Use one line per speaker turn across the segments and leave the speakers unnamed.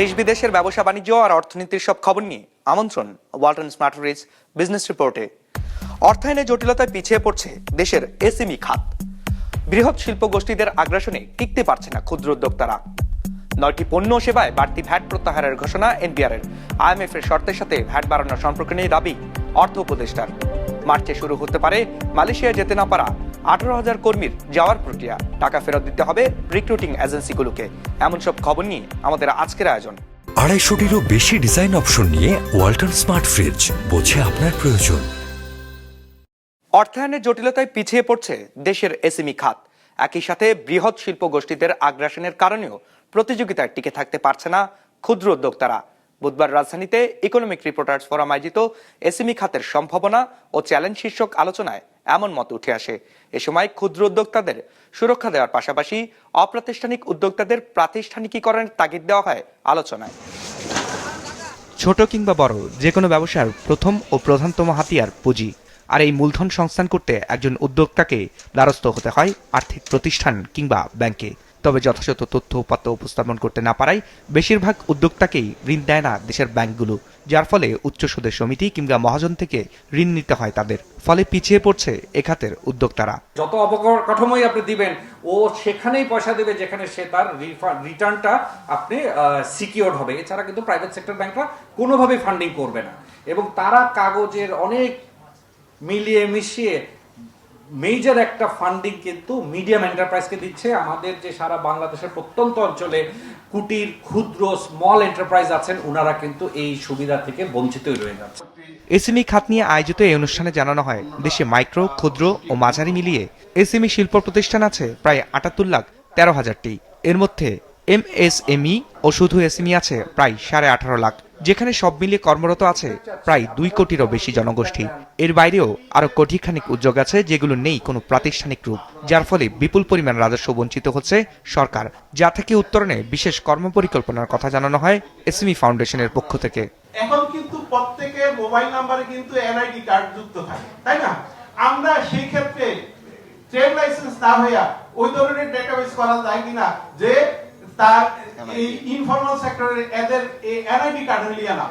দেশ বিদেশের ব্যবসা বাণিজ্য আর অর্থনীতির সব খবর নিয়ে আমন্ত্রণ ওয়ালটন স্মার্ট রিজ বিজনেস রিপোর্টে। অর্থায়নে জটিলতায় পিছিয়ে পড়ছে দেশের এসএমই খাত। বৃহৎ শিল্প গোষ্ঠীদের আগ্রাসনে টিকতে পারছে না ক্ষুদ্র উদ্যোক্তারা। নয়টি পণ্য সেবায় বাড়তি ভ্যাট প্রত্যাহারের ঘোষণা এনবিআর এর। আইএমএফ এর শর্তের সাথে ভ্যাট বাড়ানোর সম্পর্কে নিয়ে দাবি অর্থ উপদেষ্টার। মার্চে শুরু হতে পারে মালয়েশিয়া যেতে না পারা আঠারো হাজার কর্মীর যাওয়ার প্রক্রিয়া। টাকা ফেরত দিতে হবে রিক্রুটিং এজেন্সিগুলোকে এমন সব খবর নিয়ে আমাদের আজকের আয়োজন।
আড়াইশোটিরও বেশি ডিজাইন অপশন নিয়ে ওয়ালটন স্মার্ট ফ্রিজ বোঝে আপনার প্রয়োজন।
অর্থায়নের জটিলতায় পিছিয়ে পড়ছে দেশের এসএমই খাত। একই সাথে বৃহৎ শিল্প গোষ্ঠীদের আগ্রাসনের কারণেও প্রতিযোগিতায় টিকে থাকতে পারছে না ক্ষুদ্র উদ্যোক্তারা। বুধবার রাজধানীতে ইকোনমিক রিপোর্টার্স ফোরাম আয়োজিত এসএমই খাতের সম্ভাবনা ও চ্যালেঞ্জ শীর্ষক আলোচনায় এমন মত উঠে আসে। এ সময় ক্ষুদ্র উদ্যোক্তাদের সুরক্ষা দেওয়ার পাশাপাশি অপ্রাতিষ্ঠানিক উদ্যোক্তাদের প্রাতিষ্ঠানিকীকরণের তাগিদ দেওয়া হয় আলোচনায়।
ছোট কিংবা বড় যে কোনো ব্যবসার প্রথম ও প্রধানতম হাতিয়ার পুঁজি। আর এই মূলধন সংস্থান করতে একজন উদ্যোক্তাকে দ্বারস্থ হতে হয় আর্থিক প্রতিষ্ঠান কিংবা ব্যাংকে। তবে যথাযথ তথ্য উপাত্ত উপস্থাপন করতে না পারায় বেশিরভাগ উদ্যোক্তাকেই ঋণ দেয় না দেশের ব্যাংকগুলো, যার ফলে উচ্চ সুদের সমিতি কিংবা মহাজন থেকে ঋণ নিতে হয় তাদের। ফলে পিছিয়ে পড়ছে এ খাতের উদ্যোক্তারা।
যত অবকাঠামোই আপনি দিবেন, ও সেখানেই পয়সা দেবে যেখানে সে তার রিটার্নটা আপনি সিকিওর হবে। এছাড়া কিন্তু প্রাইভেট সেক্টর ব্যাংকরা কোনোভাবেই ফান্ডিং করবে না। এবং তারা কাগজের অনেক মিলিয়ে মিশিয়ে মেজর একটা ফান্ডিং কিন্তু মিডিয়াম এন্টারপ্রাইজকে দিচ্ছে। আমাদের যে সারা বাংলাদেশের প্রত্যন্ত অঞ্চলে কুটির, ক্ষুদ্র স্মল এন্টারপ্রাইজ আছেন ওনারা কিন্তু এই সুবিধা থেকে বঞ্চিতই রয়ে যাচ্ছে।
এসএমই খাত নিয়ে আয়োজিত এই অনুষ্ঠানে জানানো হয়, দেশে মাইক্রো, ক্ষুদ্র ও মাঝারি মিলিয়ে এসএমই শিল্প প্রতিষ্ঠান আছে প্রায় আটাত্তর লাখ তেরো হাজারটি। এর মধ্যে এমএসএমই ও শুধু এসএমই আছে প্রায় সাড়ে আঠারো লাখ। যেখানে সব মিলিয়ে কর্মরত আছে প্রায় দুই কোটিরও বেশি জনগোষ্ঠী। এর বাইরেও আরও কোটিখানিক উদ্যোগ আছে যেগুলো নেই কোনো প্রাতিষ্ঠানিক রূপ, যার ফলে বিপুল পরিমাণ রাজস্ব বঞ্চিত হচ্ছে সরকার, যা থেকে উত্তরণে বিশেষ কর্মপরিকল্পনার কথা জানানো হয় এসএমই ফাউন্ডেশনের পক্ষ থেকে।
এখন কিন্তু প্রত্যেকের মোবাইল নাম্বারে কিন্তু এনআইডি কার্ড যুক্ত থাকে, তাই না? আমরা সেই ক্ষেত্রে ট্রেড লাইসেন্স না হইয়া ওই ধরনের ডেটাবেস করা যায় কিনা যে তার এই ইনফর্মাল সেক্টরের এদের এনআইডি কার্ড হলিয়া না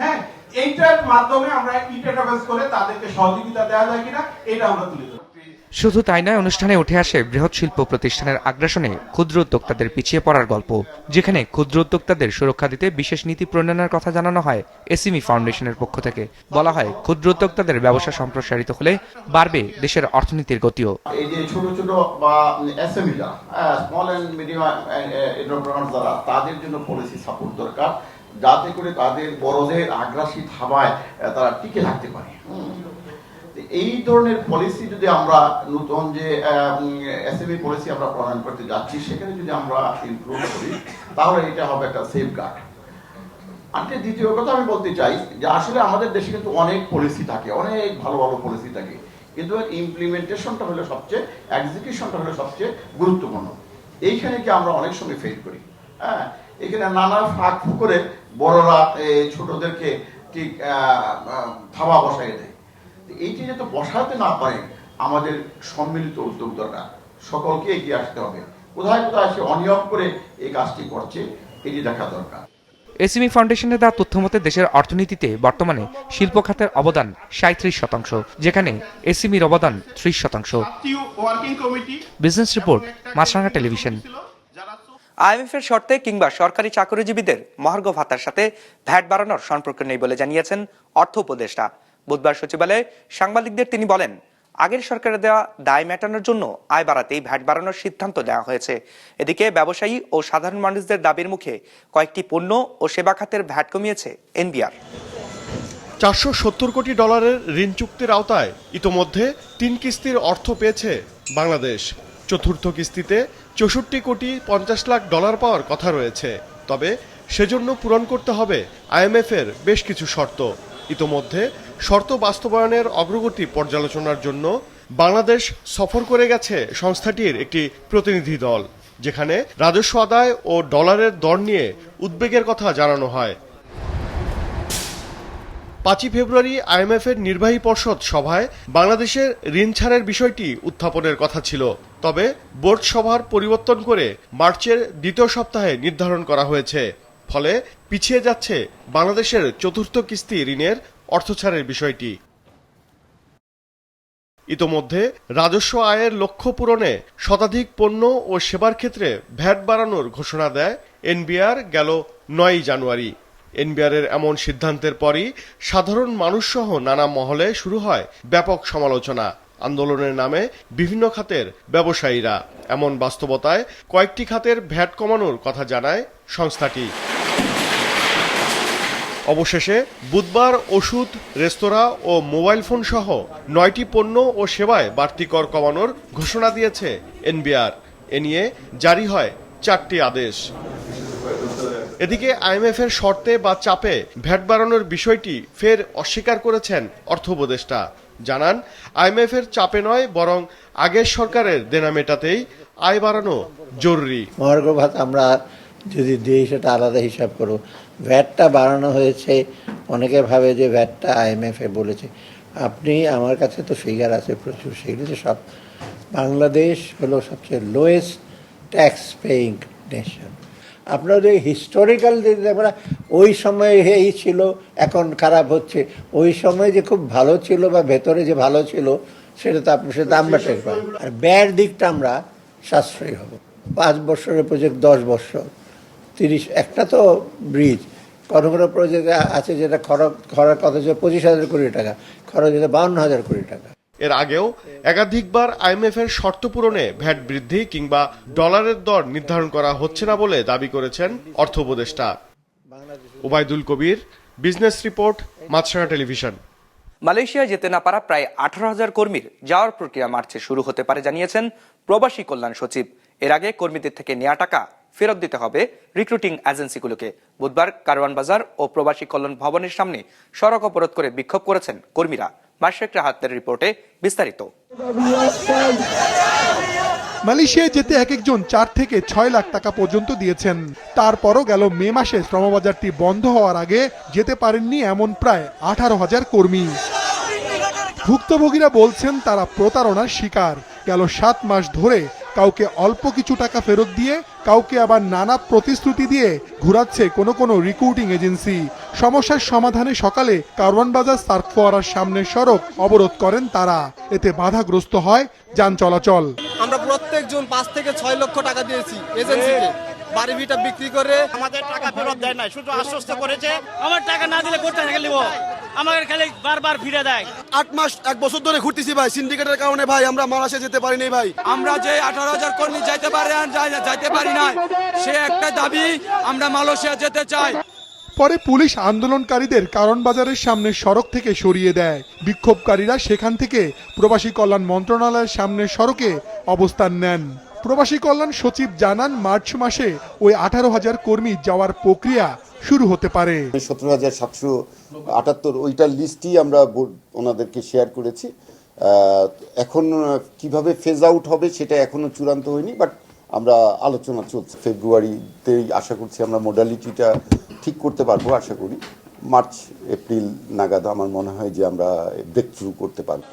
হ্যাঁ এইটার মাধ্যমে আমরা ই ডেটাবেস করে তাদেরকে সহযোগিতা দেওয়া যায় কিনা এটা আমরা তুলে ধরবো।
শুধু তাই নয়, অনুষ্ঠানে উঠে আসে বৃহৎ শিল্প প্রতিষ্ঠানের আগ্রাসনে ক্ষুদ্র উদ্যোক্তাদের পিছিয়ে পড়ার গল্প, যেখানে ক্ষুদ্র উদ্যোক্তাদের সুরক্ষা দিতে বিশেষ নীতি প্রণয়নের কথা জানানো হয় এসিমি ফাউন্ডেশনের পক্ষ থেকে। বলা হয়, ক্ষুদ্র উদ্যোক্তাদের ব্যবসা সম্প্রসারিত হলে বাড়বে দেশের অর্থনীতির গতিও।
এই যে ছোট ছোট যারা, তাদের জন্য পলিসি সাপোর্ট দরকার, যাতে করে তাদের বড়দের আগ্রাসী থাবায় তারা টিকে থাকতে পারে। এই ধরনের পলিসি যদি আমরা নতুন যে এসএমই পলিসি আমরা প্রণয়ন করতে যাচ্ছি, সেখানে যদি আমরা ইমপ্রুভ করি, তাহলে এটা হবে একটা সেফ গার্ড আরেকটা দ্বিতীয় কথা আমি বলতে চাই, যে আসলে আমাদের দেশে কিন্তু অনেক পলিসি থাকে, অনেক ভালো ভালো পলিসি থাকে, কিন্তু ইমপ্লিমেন্টেশনটা হলো সবচেয়ে এক্সিকিউশনটা হলো সবচেয়ে গুরুত্বপূর্ণ। এইখানে কি আমরা অনেক সময় ফেল করি? হ্যাঁ এখানে নানা ফাঁক করে বড়রা ছোটদেরকে ঠিক থাবা বসাই দেয়। এইটি যাতে বসাতে না পারে আমাদের সম্মিলিত উদ্যোগ দরকার সকলকে এগিয়ে আসতে হবে। কোথায় কোথায় সে অনিয়ম করে এই কাজটি করছে এটি দেখা দরকার।
এসিমি ফাউন্ডেশনের দেওয়া তথ্য মতে দেশের অর্থনীতিতে বর্তমানে শিল্প খাতের অবদান সাঁত্রিশ শতাংশ যেখানে এসিমির অবদান ত্রিশ শতাংশ। Business report Maasranga television
IMF এর শর্তে কিংবা সরকারি চাকরিজীবীদের মহার্ঘ ভাতার সাথে ভ্যাট বাড়ানোর সম্পর্ক নেই বলে জানিয়েছেন অর্থ উপদেষ্টা। বুধবার সচিবালয়ে সাংবাদিকদের তিনি বলেন, আগের সরকারের দেওয়া দায় মেটানোর জন্য আয় বাড়াতেই ভ্যাট বাড়ানোর সিদ্ধান্ত নেওয়া হয়েছে। এদিকে ব্যবসায়ী ও সাধারণ মানুষদের দাবির মুখে কয়েকটি পণ্য ও সেবা খাতের ভ্যাট কমিয়েছে এনবিআর।
চারশো সত্তর কোটি ডলারের ঋণ চুক্তির আওতায় ইতোমধ্যে তিন কিস্তির অর্থ পেয়েছে বাংলাদেশ। চতুর্থ কিস্তিতে চৌষট্টি কোটি পঞ্চাশ লাখ ডলার পাওয়ার কথা রয়েছে। তবে সেজন্য পূরণ করতে হবে আইএমএফের বেশ কিছু শর্ত। ইতোমধ্যে শর্ত বাস্তবায়নের অগ্রগতি পর্যালোচনার জন্য বাংলাদেশ সফর করে গেছে সংস্থাটির একটি প্রতিনিধি দল, যেখানে রাজস্ব আদায় ও ডলারের দর নিয়ে উদ্বেগের কথা জানানো হয়। পাঁচই ফেব্রুয়ারি আইএমএফ এর নির্বাহী পর্ষদ সভায় বাংলাদেশের ঋণ ছাড়ের বিষয়টি উত্থাপনের কথা ছিল। তবে বোর্ড সভার পরিবর্তন করে মার্চের দ্বিতীয় সপ্তাহে নির্ধারণ করা হয়েছে। ফলে পিছিয়ে যাচ্ছে বাংলাদেশের চতুর্থ কিস্তি ঋণের অর্থছাড়ের বিষয়টি। ইতোমধ্যে রাজস্ব আয়ের লক্ষ্য পূরণে শতাধিক পণ্য ও সেবার ক্ষেত্রে ভ্যাট বাড়ানোর ঘোষণা দেয় এনবিআর গেল নয়ই জানুয়ারি। এনবিআরের এমন সিদ্ধান্তের পরই সাধারণ মানুষসহ নানা মহলে শুরু হয় ব্যাপক সমালোচনা। আন্দোলনের নামে বিভিন্ন খাতের ব্যবসায়ীরা। এমন বাস্তবতায় কয়েকটি খাতের ভ্যাট কমানোর কথা জানায় সংস্থাটি। অবশেষে বুধবার ওষুধ, রেস্তোরাঁ ও মোবাইল ফোন সহ নয়টি পণ্য ও সেবায় বাড়তি কর কমানোর ঘোষণা দিয়েছে এনবিআর। এ নিয়ে জারি হয় চারটি আদেশ। এদিকে আইএমএফ এর শর্তে বা চাপে ভ্যাট বাড়ানোর বিষয়টি ফের অস্বীকার করেছেন অর্থ উপদেষ্টা। জানান আইএমএফ এর চাপে নয়, বরং আগের সরকারের দেনা মেটাতেই আয় বাড়ানো জরুরি।
মহার্ঘ আমরা যদি দিয়ে সেটা আলাদা হিসাব করো। ভ্যাটটা বাড়ানো হয়েছে, অনেকে ভাবে যে ভ্যাটটা আইএমএফ বলেছে। আপনি, আমার কাছে তো ফিগার আছে প্রচুর সেগুলিতে সব বাংলাদেশ হলো সবচেয়ে লোয়েস্ট ট্যাক্স পেইং নেশন আপনার ওই হিস্টোরিক্যাল যে আমরা ওই সময় এই ছিল, এখন খারাপ হচ্ছে। ওই সময় যে খুব ভালো ছিল বা ভেতরে যে ভালো ছিল, সেটা তো আপনি, সেটা আমরা টের পাই। আর ব্যয়ের দিকটা আমরা সাশ্রয়ী হব। পাঁচ বছরের প্রজেক্ট দশ বছর। তিরিশ একটা তো ব্রিজ কোনো কোনো প্রজেক্ট আছে যেটা খরচ খরচ কত হচ্ছে? পঁচিশ হাজার কোটি টাকা। খরচ হচ্ছে বাউন্ন হাজার কোটি টাকা।
এর আগেও একাধিকবার আইএমএফ এর শর্ত পূরণে ভ্যাট বৃদ্ধি কিংবা ডলারের দর নির্ধারণ করা হচ্ছে না বলে দাবি করেছেন অর্থ উপদেষ্টা। Obaidul Kabir business report Maasranga television.
Malaysia যেতে না পারা প্রায় আঠারো হাজার কর্মীর যাওয়ার প্রক্রিয়া মার্চে শুরু হতে পারে জানিয়েছেন প্রবাসী কল্যাণ সচিব। এর আগে কর্মীদের থেকে নেওয়া টাকা ফেরত দিতে হবে রিক্রুটিং এজেন্সিগুলোকে বুধবার কারওয়ান বাজার ও প্রবাসী কল্যাণ ভবনের সামনে সড়ক অবরোধ করে বিক্ষোভ করেছেন কর্মীরা। মাসেক রাহাতের রিপোর্টে বিস্তারিত।
মালয়েশিয়ায় যেতে এক একজন চার থেকে ছয় লাখ টাকা পর্যন্ত দিয়েছেন। তারপরও গেল মে মাসে শ্রমবাজারটি বন্ধ হওয়ার আগে যেতে পারেননি এমন প্রায় আঠারো হাজার কর্মী। ভুক্তভোগীরা বলছেন তারা প্রতারণার শিকার। গেল সাত মাস ধরে কাউকে অল্প কিছু টাকা ফেরত দিয়ে, কাউকে আবার নানা প্রতিশ্রুতি দিয়ে ঘুরাচ্ছে কোনো কোনো রিক্রুটিং এজেন্সি সমস্যার সমাধানে সকালে কারওয়ান বাজার ফোয়ারার সামনের সড়ক অবরোধ করেন তারা। এতে বাধাগ্রস্ত হয় যান চলাচল।
আমরা প্রত্যেকজন পাঁচ থেকে ছয় লক্ষ টাকা দিয়েছি এজেন্সিকে বাড়ি ভিটা বিক্রি করে।
আমাদের টাকা ফেরত দেয় নাই শুধু আশ্বস্ত করেছে।
আমার টাকা না দিলে নিব? আমাকে খালি বারবার ফিরে দেয়।
আট মাস এক বছর ধরে ঘুরতেছি ভাই সিন্ডিকেটের কারণে ভাই আমরা মালয়েশিয়া যেতে পারিনি ভাই।
আমরা যে আঠারো হাজার কর্মী যাইতে পারি যাইতে পারি না সে একটা দাবি আমরা মালয়েশিয়া যেতে চাই।
পরে পুলিশ আন্দোলনকারীদের কারণ বাজারের সামনে সড়ক থেকে সরিয়ে দেয়। বিক্ষোভকারীরা সেখান থেকে প্রবাসী কল্যাণ মন্ত্রণালয়ের সামনের সড়কে অবস্থান নেন। প্রবাসী কল্যাণ সচিব জানান, মার্চ মাসে ওই আঠারো হাজার কর্মী যাওয়ার প্রক্রিয়া শুরু হতে পারে।
সতেরো হাজার সাতশো আটাত্তর ওইটার লিস্টই আমরা ওনাদেরকে শেয়ার করেছি। এখন কীভাবে ফেজ আউট হবে সেটা এখনও চূড়ান্ত হয়নি বাট আমরা আলোচনা চলছে। ফেব্রুয়ারিতেই আশা করছি আমরা মোডালিটিটা ঠিক করতে পারব, আশা করি। মার্চ, এপ্রিল নাগাদ আমার মনে হয় যে আমরা ব্রেক থ্রু করতে পারব।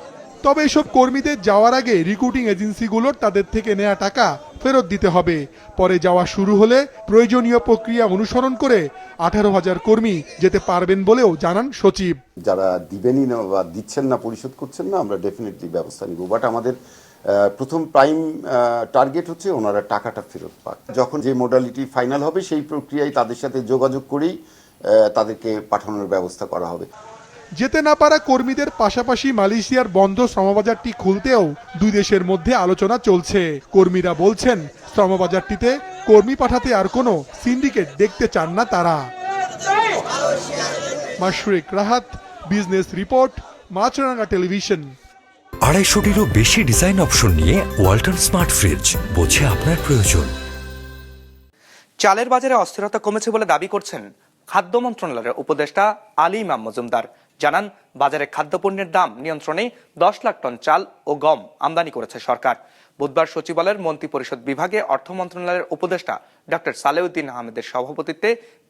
তবে এসব কর্মীদের যাওয়ার আগে রিক্রুটিং এজেন্সিগুলোর তাদের থেকে নেওয়া টাকা ফেরত দিতে হবে। পরে যাওয়া শুরু হলে প্রয়োজনীয় প্রক্রিয়া অনুসরণ করে আঠারো হাজার কর্মী যেতে পারবেন বলেও জানান সচিব।
যারা দিবেনই না বা দিচ্ছেন না, পরিশোধ করছেন না, আমরা ডেফিনেটলি ব্যবস্থা নিব। বাট আমাদের প্রথম প্রাইম টার্গেট হচ্ছে ওনারা টাকাটা ফেরত পাক। যখন যে মোডালিটি ফাইনাল হবে, সেই প্রক্রিয়ায় তাদের সাথে যোগাযোগ করেই তাদেরকে পাঠানোর ব্যবস্থা করা হবে।
যেতে না পারা কর্মীদের পাশাপাশি মালয়েশিয়ার বন্ধ শ্রমবাজারটি খুলতেও দুই দেশের মধ্যে আলোচনা চলছে। কর্মীরা বলছেন শ্রমবাজারটিতে কর্মী পাঠাতে আর কোনো সিন্ডিকেট দেখতে চান না তারা। Mashrik Rahat business report Maasranga television.
আড়াইশোটিরও বেশি ডিজাইন অপশন নিয়ে ওয়াল্টন স্মার্ট ফ্রিজ বোঝে আপনার প্রয়োজন।
চালের বাজারে অস্থিরতা কমেছে বলে দাবি করছেন খাদ্য মন্ত্রণালয়ের উপদেষ্টা আলী ইমাম মজুমদার। জানান, বাজারে খাদ্যপণ্যের দাম নিয়ন্ত্রণে দশ লাখ টন চাল ও গম আমদানি করেছে সরকার। বুধবার সচিবালয়ের মন্ত্রী পরিষদ বিভাগে অর্থ মন্ত্রণালয়ের উপদেষ্টা ডক্টর সালেউদ্দিন আহমেদের সভাপতিত্বে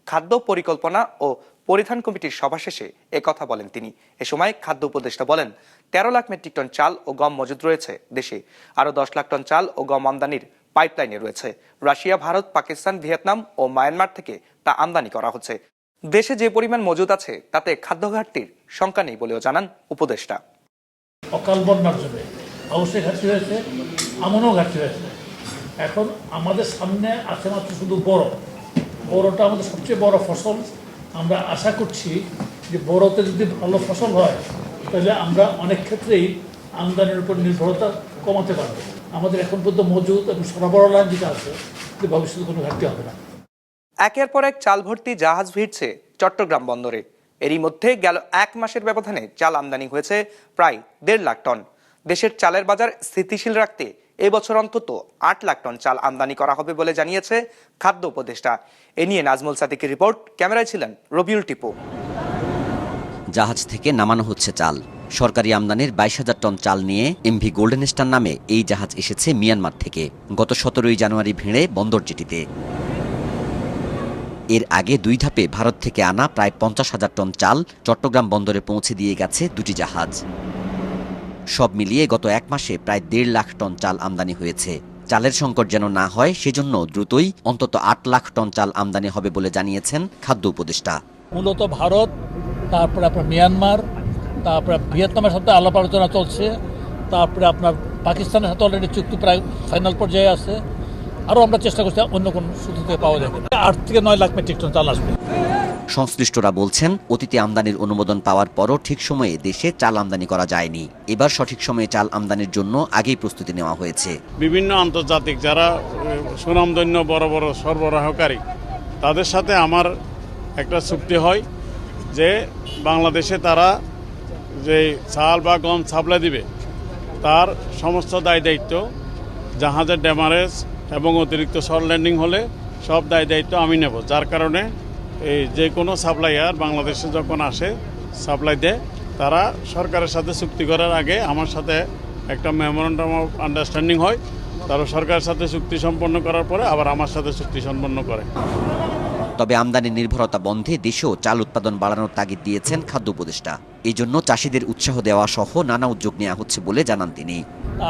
খাদ্য পরিকল্পনা ও পরিধান কমিটির সভা শেষে কথা বলেন তিনি। এ সময় খাদ্য উপদেষ্টা বলেন, তেরো লাখ মেট্রিক টন চাল ও গম মজুদ রয়েছে দেশে। আরও দশ লাখ টন চাল ও গম আমদানির পাইপলাইনে রয়েছে। রাশিয়া, ভারত, পাকিস্তান, ভিয়েতনাম ও মায়ানমার থেকে তা আমদানি করা হচ্ছে। দেশে যে পরিমাণ মজুদ আছে, তাতে খাদ্য ঘাটতির শঙ্কা নেই বলেও জানান উপদেষ্টা।
অকাল বন্যার জন্য অবশ্যই ঘাটতি হয়েছে আমনও ঘাটতি হয়েছে এখন আমাদের সামনে আছে মাত্র শুধু বড়। বড়টা আমাদের সবচেয়ে বড় ফসল। আমরা আশা করছি যে বড়তে যদি ভালো ফসল হয়, তাহলে আমরা অনেক ক্ষেত্রেই আমদানির উপর নির্ভরতা কমাতে পারব। আমাদের এখন পর্যন্ত মজুদ এবং সরবরাহ লাইন যেটা আছে ভবিষ্যতে কোনো ঘাটতি হবে না।
একের পর এক চাল ভর্তি জাহাজ ভিড়ছে চট্টগ্রাম বন্দরে। এরই মধ্যে গেল এক মাসের ব্যবধানে চাল আমদানি হয়েছে প্রায় দেড় লাখ টন। দেশের চালের বাজার স্থিতিশীল রাখতে এবছর অন্তত আট লাখ টন চাল আমদানি করা হবে বলে জানিয়েছে খাদ্য উপদেষ্টা। এ নিয়ে নাজমুল সাদিকের রিপোর্ট। ক্যামেরায় ছিলেন রবিউল টিপু।
জাহাজ থেকে নামানো হচ্ছে চাল। সরকারি আমদানির বাইশ হাজার টন চাল নিয়ে এমভি গোল্ডেন স্টার নামে এই জাহাজ এসেছে মিয়ানমার থেকে। গত সতেরোই জানুয়ারি ভিড়ে বন্দর জেটিতে এর আগে দুই ধাপে ভারত থেকে আনা প্রায় পঞ্চাশ হাজার টন চাল চট্টগ্রাম বন্দরে পৌঁছে দিয়ে গেছে দুটি জাহাজ। সব মিলিয়ে গত এক মাসে প্রায় দেড় লাখ টন চাল আমদানি হয়েছে। চালের সংকট যেন না হয়, সেজন্য দ্রুতই অন্তত আট লাখ টন চাল আমদানি হবে বলে জানিয়েছেন খাদ্য উপদেষ্টা।
মূলত ভারত, তারপরে আপনার মিয়ানমার, তারপরে ভিয়েতনামের সাথে আলাপ আলোচনা চলছে, তারপরে আপনার পাকিস্তানের সাথে অলরেডি চুক্তি প্রায় ফাইনাল পর্যায়ে আছে। আরও আমরা চেষ্টা করছি অন্য কোন সূত্র থেকে পাওয়া যাবে। আট থেকে নয় লাখ মেট্রিক টন চাল আসবে।
সংশ্লিষ্টরা বলছেন অতীতে আমদানির অনুমোদন পাওয়ার পরও ঠিক সময়ে দেশে চাল আমদানি করা যায়নি। এবার সঠিক সময়ে চাল আমদানির জন্য আগেই প্রস্তুতি নেওয়া হয়েছে।
বিভিন্ন আন্তর্জাতিক যারা সুনামধন্য বড় বড় সরবরাহকারী তাদের সাথে আমার একটা চুক্তি হয় যে বাংলাদেশে তারা যে চাল বা গম সাপ্লাই দিবে তার সমস্ত দায় দায়িত্ব জাহাজের ড্যামারেজ এবং অতিরিক্ত শর্ট ল্যান্ডিং হলে সব দায় দায়িত্ব আমি নেব। যার কারণে এই যে কোনো সাপ্লাইয়ার বাংলাদেশে যখন আসে সাপ্লাই দেয় তারা সরকারের সাথে চুক্তি করার আগে আমার সাথে একটা মেমোরেন্ডাম অফ আন্ডারস্ট্যান্ডিং হয়। তারা সরকারের সাথে চুক্তি সম্পন্ন করার পরে আবার আমার সাথে চুক্তি সম্পন্ন করে।
তবে আমদানি নির্ভরতা বন্ধে দেশেও চাল উৎপাদন বাড়ানোর তাগিদ দিয়েছেন খাদ্য উপদেষ্টা। এই জন্য চাষিদের উৎসাহ দেওয়া সহ নানা উদ্যোগ নেওয়া হচ্ছে বলে জানান তিনি।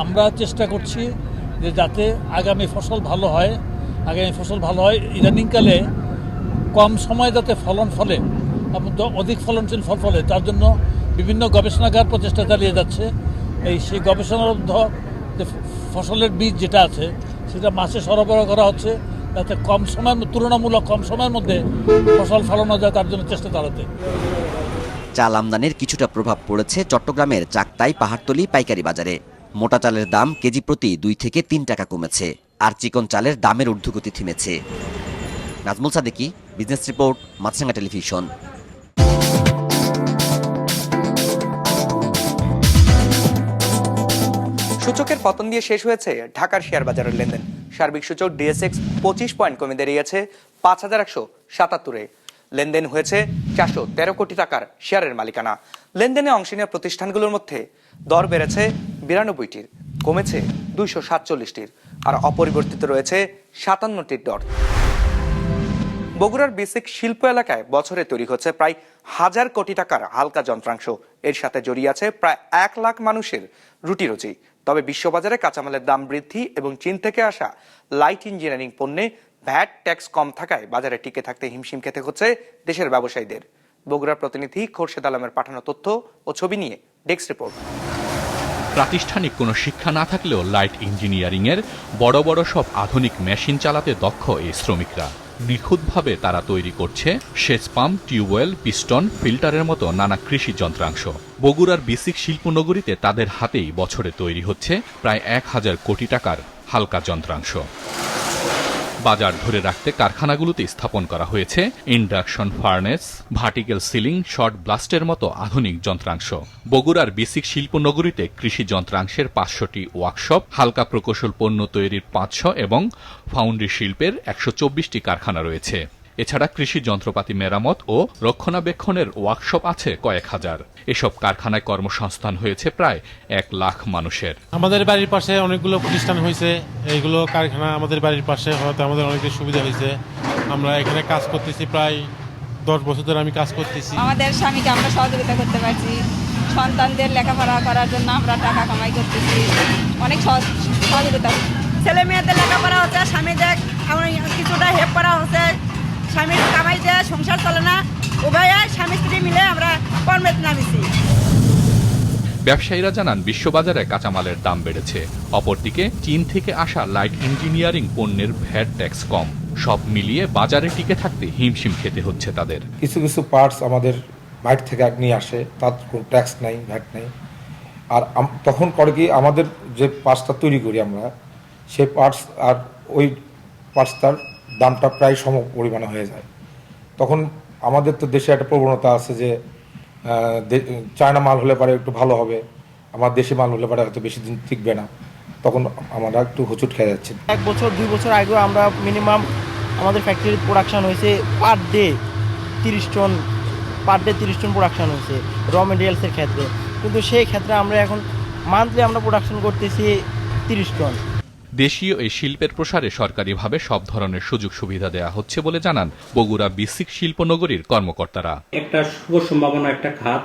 আমরা চেষ্টা করছি যে যাতে আগামী ফসল ভালো হয়, আগামী ফসল ভালো হয়, ইদানিংকালে কম সময় যাতে ফলন ফলে অধিক ফলনশীল ফল ফলে, তার জন্য বিভিন্ন গবেষণাগার প্রচেষ্টা চালিয়ে যাচ্ছে। এই সেই গবেষণালব্ধ যে ফসলের বীজ যেটা আছে, সেটা মাসে সরবরাহ করা হচ্ছে যাতে কম সময়ের তুলনামূলক কম সময়ের মধ্যে ফসল ফলানো যায়, তার জন্য চেষ্টা চালাতে।
চাল আমদানির কিছুটা প্রভাব পড়েছে চট্টগ্রামের চাকতাই পাহাড়তলি পাইকারি বাজারে। মোটা চালের দাম কেজি প্রতি দুই থেকে তিন টাকা কমেছে, আর চিকন চালের দামের ঊর্ধ্বগতি থেমেছে। Nazmul Sadeki, business report, Maasranga television.
সূচকের পতন দিয়ে শেষ হয়েছে ঢাকার শেয়ার বাজারের লেনদেন। সার্বিক সূচক ডিএসএক্স পঁচিশ পয়েন্ট কমে দাঁড়িয়েছে পাঁচ হাজার একশো সাতাত্তরে। লেনদেন হয়েছে চারশো তেরো কোটি টাকার শেয়ারের মালিকানা। লেনদেনে অংশ নেওয়া প্রতিষ্ঠানগুলোর মধ্যে দর বেড়েছে বিরানব্বইটির কমেছে দুইশো সাতচল্লিশটির আর অপরিবর্তিত রয়েছে সাতান্নটির দর বগুড়ার বেসিক শিল্প এলাকায় বছরে তৈরি হচ্ছে প্রায় হাজার কোটি টাকার হালকা যন্ত্রাংশ। এর সাথে জড়িয়ে আছে প্রায় এক লাখ মানুষের রুটি রুজি তবে বিশ্ববাজারে কাঁচামালের দাম বৃদ্ধি এবং চীন থেকে আসা লাইট ইঞ্জিনিয়ারিং পণ্যে ভ্যাট ট্যাক্স কম থাকায় বাজারে টিকে থাকতে হিমশিম খেতে হচ্ছে দেশের ব্যবসায়ীদের। বগুড়ার প্রতিনিধি খোরশেদ আলমের পাঠানো তথ্য ও ছবি নিয়ে ডেস্ক রিপোর্ট।
প্রাতিষ্ঠানিক কোনো শিক্ষা না থাকলেও লাইট ইঞ্জিনিয়ারিংয়ের বড় বড় সব আধুনিক মেশিন চালাতে দক্ষ এই শ্রমিকরা। নিখুঁতভাবে তারা তৈরি করছে সেচ পাম্প, টিউবওয়েল, পিস্টন, ফিল্টারের মতো নানা কৃষি যন্ত্রাংশ। বগুড়ার বেসিক শিল্পনগরীতে তাদের হাতেই বছরে তৈরি হচ্ছে প্রায় এক হাজার কোটি টাকার হালকা যন্ত্রাংশ। বাজার ধরে রাখতে কারখানাগুলোতে স্থাপন করা হয়েছে induction furnace, vertical ceiling, shot ব্লাস্টের মতো আধুনিক যন্ত্রাংশ। বগুড়ার বেসিক শিল্পনগরীতে কৃষি যন্ত্রাংশের পাঁচশোটি ওয়ার্কশপ, হালকা প্রকৌশল পণ্য তৈরির পাঁচশো এবং ফাউন্ড্রি শিল্পের একশো চব্বিশটি কারখানা রয়েছে। এছাড়া কৃষি যন্ত্রপাতি মেরামত ও রক্ষণাবেক্ষণের ওয়ার্কশপ আছে কয়েক হাজার। এসব কারখানায় কর্মসংস্থান হয়েছে প্রায় এক লাখ মানুষের।
আমাদের বাড়ির পাশে অনেকগুলো প্রতিষ্ঠান হয়েছে। এইগুলো কারখানা আমাদের বাড়ির পাশে হওয়াতে আমাদের অনেক সুবিধা হয়েছে। আমরা এখানে কাজ করতেছি প্রায় দশ বছর ধরে আমি কাজ করতেছি।
আমাদের স্বামীকে আমরা সহযোগিতা করতে পারছি। সন্তানদের লেখাপড়া করার জন্য আমরা টাকা কামাই করতেছি। অনেক সহযোগিতা ছেলে মেয়েদের লেখাপড়া হচ্ছে স্বামী দেখ কিছুটা হেল্প করা হচ্ছে। স্বামীর কামাই দেয় সংসার চলে না উভয়ে স্বামী স্ত্রী মিলে আমরা কর্মের নামিছি।
ব্যবসায়ীরা জানান বিশ্ববাজারে কাঁচামালের দাম বেড়েছে। অপরদিকে চীন থেকে আসা লাইট ইঞ্জিনিয়ারিং পণ্যের ভ্যাট ট্যাক্স কম। সব মিলিয়ে বাজারে টিকে থাকতে হিমশিম খেতে হচ্ছে তাদের।
কিছু কিছু পার্টস আমাদের বাইরে থেকে নিয়ে আসে তার কোনো ট্যাক্স নেই ভ্যাট নেই। আর তখন করে কি আমাদের যে পার্টসটা তৈরি করি আমরা সেই পার্টস আর ওই পার্টসটার দামটা প্রায় সম পরিমাণে হয়ে যায়। তখন আমাদের তো দেশে একটা প্রবণতা আছে যে চায়না মাল হলে পারে একটু ভালো হবে, আমার দেশি মাল হলে পারে হয়তো বেশি দিন টিকবে না। তখন আমরা একটু হুচুট খেয়ে যাচ্ছি।
এক বছর, দুই বছর আগেও আমরা মিনিমাম আমাদের ফ্যাক্টরির প্রোডাকশন হয়েছে পার ডে তিরিশ টন পার ডে তিরিশ টন প্রোডাকশন হয়েছে র মেটেরিয়ালসের ক্ষেত্রে। কিন্তু সেই ক্ষেত্রে আমরা এখন মান্থলি আমরা প্রোডাকশন করতেছি তিরিশ টন
দেশীয় এই শিল্পের প্রসারে সরকারিভাবে সব ধরনের সুযোগ সুবিধা দেওয়া হচ্ছে বলে জানান বগুড়া বিসিক শিল্পনগরীর কর্মকর্তারা।
একটা শুভ সম্ভাবনা, একটা খাত।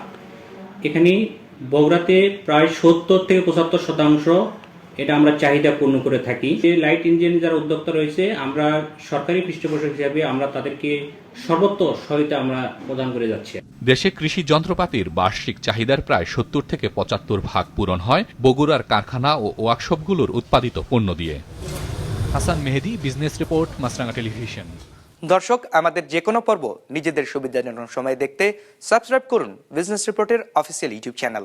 এখানে বগুড়াতে প্রায় সত্তর থেকে পঁচাত্তর শতাংশ এটা আমরা চাহিদা পূর্ণ করে থাকি। যে লাইট ইঞ্জিন যারা উদ্যোক্তা রয়েছে, আমরা সরকারি পৃষ্ঠপোষক হিসাবে আমরা তাদেরকে সর্বত্র সহায়তা আমরা প্রদান করে যাচ্ছি।
দেশে কৃষি যন্ত্রপাতির বার্ষিক চাহিদার প্রায় সত্তর থেকে পঁচাত্তর ভাগ পূরণ হয় বগুড়ার কারখানা ও ওয়ার্কশপগুলোর উৎপাদিত পণ্য দিয়ে।
Hasan Mehedi business report Maasranga television.
দর্শক আমাদের যে কোনো পর্ব নিজেদের সুবিধাজনক সময় দেখতে সাবস্ক্রাইব করুন বিজনেস রিপোর্টের অফিসিয়াল ইউটিউব চ্যানেল।